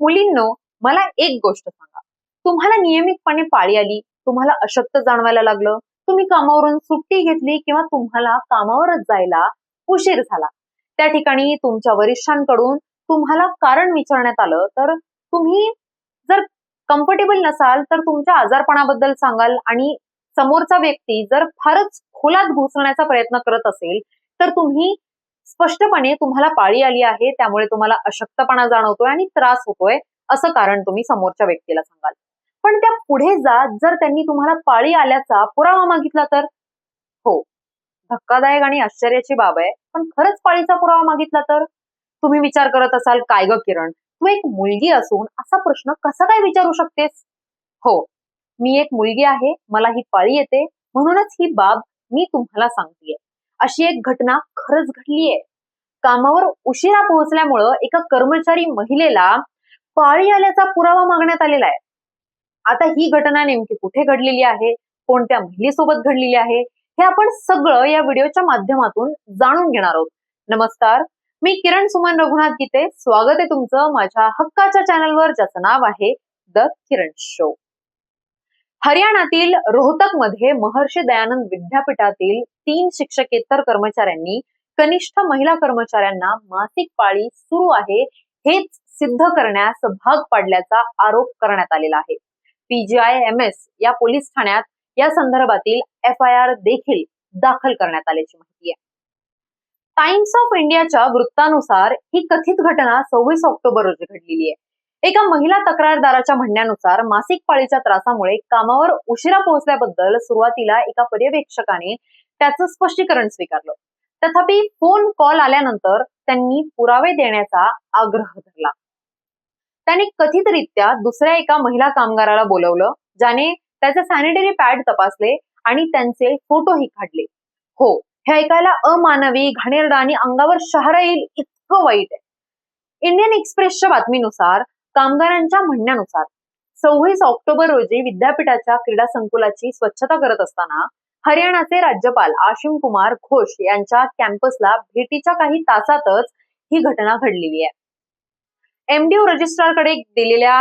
मुलींनो मला एक गोष्ट सांगा. तुम्हाला नियमितपणे पाळी आली तुम्हाला अशक्त जाणवायला लागलं तुम्ही कामावरून सुट्टी घेतली किंवा तुम्हाला कामावरच जायला उशीर झाला. त्या ठिकाणी तुमच्या वरिष्ठांकडून तुम्हाला कारण विचारण्यात आलं तर तुम्ही जर कम्फर्टेबल नसाल तर तुमच्या आजारपणाबद्दल सांगाल आणि समोरचा व्यक्ती जर फारच खोलात घुसण्याचा प्रयत्न करत असेल तर तुम्ही स्पष्टपणे तुम्हाला पाळी आली आहे त्यामुळे तुम्हाला अशक्तपणा जाणवतोय आणि त्रास होतोय असं कारण तुम्ही समोरच्या व्यक्तीला सांगाल. पण त्या पुढे जात जर त्यांनी तुम्हाला पाळी आल्याचा पुरावा मागितला तर? हो. धक्कादायक आणि आश्चर्याची बाब आहे पण खरंच पाळीचा पुरावा मागितला तर? तुम्ही विचार करत असाल काय ग किरण? तू एक मुलगी असून असा प्रश्न कसा काय विचारू शकतेस? हो. मी एक मुलगी आहे मला ही पाळी येते म्हणूनच ही बाब मी तुम्हाला सांगतेय. अशी एक घटना खरंच घडलीये. कामावर उशिरा पोहोचल्यामुळं एका कर्मचारी महिलेला पाळी आल्याचा पुरावा मागण्यात आलेला आहे. आता ही घटना नेमकी कुठे घडलेली आहे? कोणत्या महिलेसोबत घडलेली आहे? हे आपण सगळं या व्हिडिओच्या माध्यमातून जाणून घेणार आहोत. नमस्कार मी किरण सुमन रघुनाथ गीते. स्वागत आहे तुमचं माझ्या हक्काच्या चॅनलवर ज्याचं नाव आहे द किरण शो. हरियाणातील रोहतकमध्ये महर्षी दयानंद विद्यापीठातील तीन शिक्षकेतर कर्मचाऱ्यांनी कनिष्ठ महिला कर्मचाऱ्यांना मासिक पाळी सुरू आहे हेच सिद्ध करण्यास भाग पाडल्याचा आरोप करण्यात आलेला आहे. पीजीआय एम एस या पोलीस ठाण्यात या संदर्भातील एफ आय आर देखील दाखल करण्यात आल्याची माहिती आहे. टाइम्स ऑफ इंडियाच्या वृत्तानुसार ही कथित घटना सव्वीस ऑक्टोबर रोजी घडलेली आहे. एका महिला तक्रारदाराच्या म्हणण्यानुसार मासिक पाळीच्या त्रासामुळे कामावर उशिरा पोहोचल्याबद्दल सुरुवातीला एका पर्यवेक्षकाने त्याचं स्पष्टीकरण स्वीकारलं. तथापि फोन कॉल आल्यानंतर त्यांनी पुरावे देण्याचा आग्रह धरला. त्यांनी कथितरित्या दुसऱ्या एका महिला कामगाराला बोलवलं ज्याने त्याचे सॅनिटरी पॅड तपासले आणि त्यांचे फोटोही काढले. हो हे ऐकायला अमानवी घाणेरडा आणि अंगावर शहारा येईल इतकं वाईट आहे. इंडियन एक्सप्रेसच्या बातमीनुसार कामगारांच्या म्हणण्यानुसार सव्वीस ऑक्टोबर रोजी विद्यापीठाच्या क्रीडा संकुलाची स्वच्छता करत असताना हरियाणाचे राज्यपाल आशिम कुमार घोष यांच्या कॅम्पसला भेटीच्या काही तासातच ही घटना घडलेली आहे. एमडीओ रजिस्ट्रारकडे दिलेल्या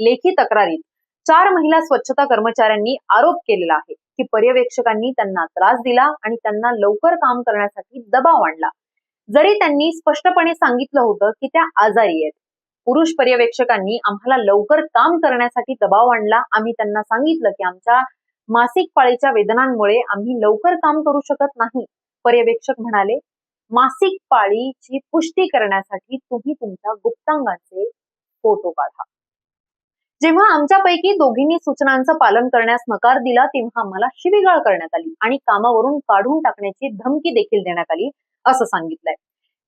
लेखी तक्रारीत चार महिला स्वच्छता कर्मचाऱ्यांनी आरोप केलेला आहे की पर्यवेक्षकांनी त्यांना त्रास दिला आणि त्यांना लवकर काम करण्यासाठी दबाव आणला. जरी त्यांनी स्पष्टपणे सांगितलं होतं की त्या आजारी आहेत. पुरुष पर्यवेक्षकांनी आम्हाला लवकर काम करण्यासाठी दबाव आणला. आम्ही त्यांना सांगितलं की आमच्या मासिक पाळीच्या वेदनांमुळे आम्ही लवकर काम करू शकत नाही पर्यवेक्षक म्हणाले. मासिक पाळीची पुष्टी करण्यासाठी तुम्ही तुमच्या गुप्तांगाचे फोटो काढा. जेव्हा आमच्यापैकी दोघींनी सूचनांचं पालन करण्यास नकार दिला तेव्हा आम्हाला शिवीगाळ करण्यात आली आणि कामावरून काढून टाकण्याची धमकी देखील देण्यात आली असं सांगितलंय.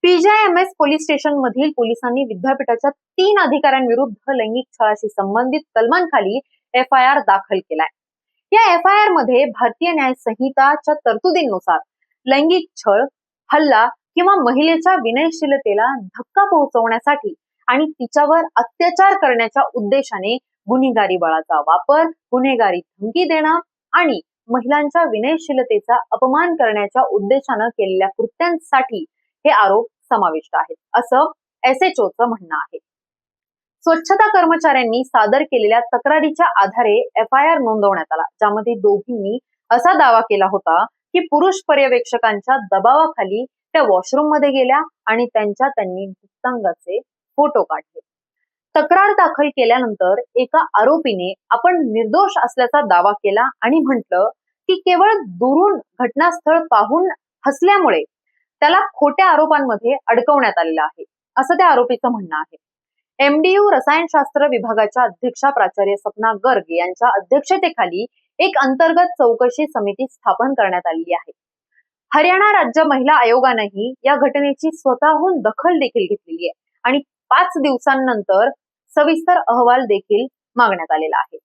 पीजीआयएमएस पोलीस स्टेशन मधील पोलिसांनी विद्यापीठाच्या तीन अधिकाऱ्यांविरुद्ध लैंगिक छळाशी संबंधित कलमांखाली एफ आय आर दाखल केलाय. या एफ आय आरमध्ये भारतीय न्याय संहिताच्या तरतुदींनुसार लैंगिक छळ हल्ला किंवा महिलेच्या विनयशीलतेला धक्का पोहोचवण्यासाठी आणि तिच्यावर अत्याचार करण्याच्या उद्देशाने गुन्हेगारी बळाचा वापर गुन्हेगारी धमकी देणं आणि महिलांच्या विनयशीलतेचा अपमान करण्याच्या उद्देशानं केलेल्या कृत्यांसाठी हे आरोप समाविष्ट आहेत. असं एस एच ओचं म्हणणं आहे. स्वच्छता कर्मचाऱ्यांनी सादर केलेल्या तक्रारीच्या आधारे एफ आय आर नोंदवण्यात आला ज्यामध्ये दोघींनी असा दावा केला होता की पुरुष पर्यवेक्षकांच्या दबावाखाली त्या वॉशरूममध्ये गेल्या आणि त्यांच्या त्यांनी गुप्तांगाचे फोटो काढले. तक्रार दाखल केल्यानंतर एका आरोपीने आपण निर्दोष असल्याचा दावा केला आणि म्हटलं की केवळ दुरून घटनास्थळ पाहून हसल्यामुळे त्याला खोट्या आरोपांमध्ये अडकवण्यात आलेलं आहे असं त्या आरोपीचं म्हणणं आहे. एमडीयू रसायनशास्त्र विभागाच्या अध्यक्षा प्राचार्य सपना गर्ग यांच्या अध्यक्षतेखाली एक अंतर्गत चौकशी समिती स्थापन करण्यात आली आहे. हरियाणा राज्य महिला आयोगानंही या घटनेची स्वतःहून दखल देखील घेतलेली आहे आणि पाच दिवसांनंतर सविस्तर अहवाल देखील मागण्यात आलेला आहे.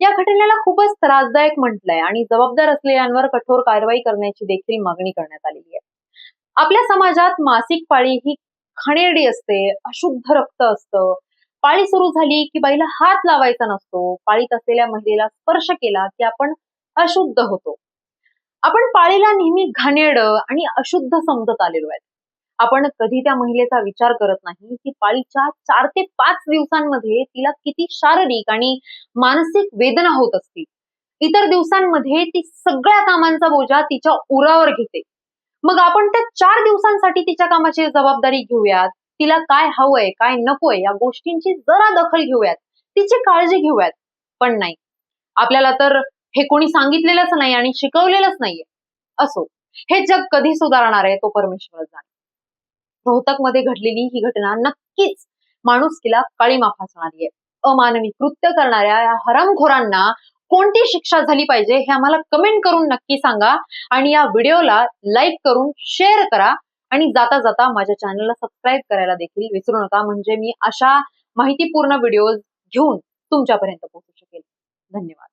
या घटनेला खूपच त्रासदायक म्हटलंय आणि जबाबदार असलेल्यांवर कठोर कारवाई करण्याची देखील मागणी करण्यात आलेली आहे. आपल्या समाजात मासिक पाळी ही खणेरडी असते अशुद्ध रक्त असतं. पाळी सुरू झाली की बाईला हात लावायचा नसतो. पाळीत असलेल्या महिलेला स्पर्श केला की आपण अशुद्ध होतो. आपण पाळीला नेहमी घाणेड आणि अशुद्ध समजत आलेलो आहे आपण कधी त्या महिलेचा विचार करत नाही की पाळीच्या चार ते पाच दिवसांमध्ये तिला किती शारीरिक आणि मानसिक वेदना होत असतील. इतर दिवसांमध्ये ती सगळ्या कामांचा बोजा तिच्या उरावर घेते. मग आपण त्या चार दिवसांसाठी तिच्या कामाची जबाबदारी घेऊयात. तिला काय हवंय काय नकोय या गोष्टींची जरा दखल घेऊयात. तिची काळजी घेऊयात. पण नाही. आपल्याला तर हे कोणी सांगितलेलंच नाही आणि शिकवलेलंच नाहीये. असो. हे जग कधी सुधारणार आहे तो परमेश्वर जाणे. रोहतकमध्ये घडलेली ही घटना नक्कीच माणुसकीला काळीमा फासणारी आहे. अमानवी कृत्य करणाऱ्या या हरामखोरांना कोणती शिक्षा झाली पाहिजे हे आम्हाला कमेंट करून नक्की सांगा. आणि या व्हिडिओला लाईक करून शेअर करा. आणि जाता जाता माझ्या चॅनलला सबस्क्राईब करायला देखील विसरू नका. म्हणजे मी अशा माहितीपूर्ण व्हिडिओज घेऊन तुमच्यापर्यंत पोहोचू शकेल. धन्यवाद.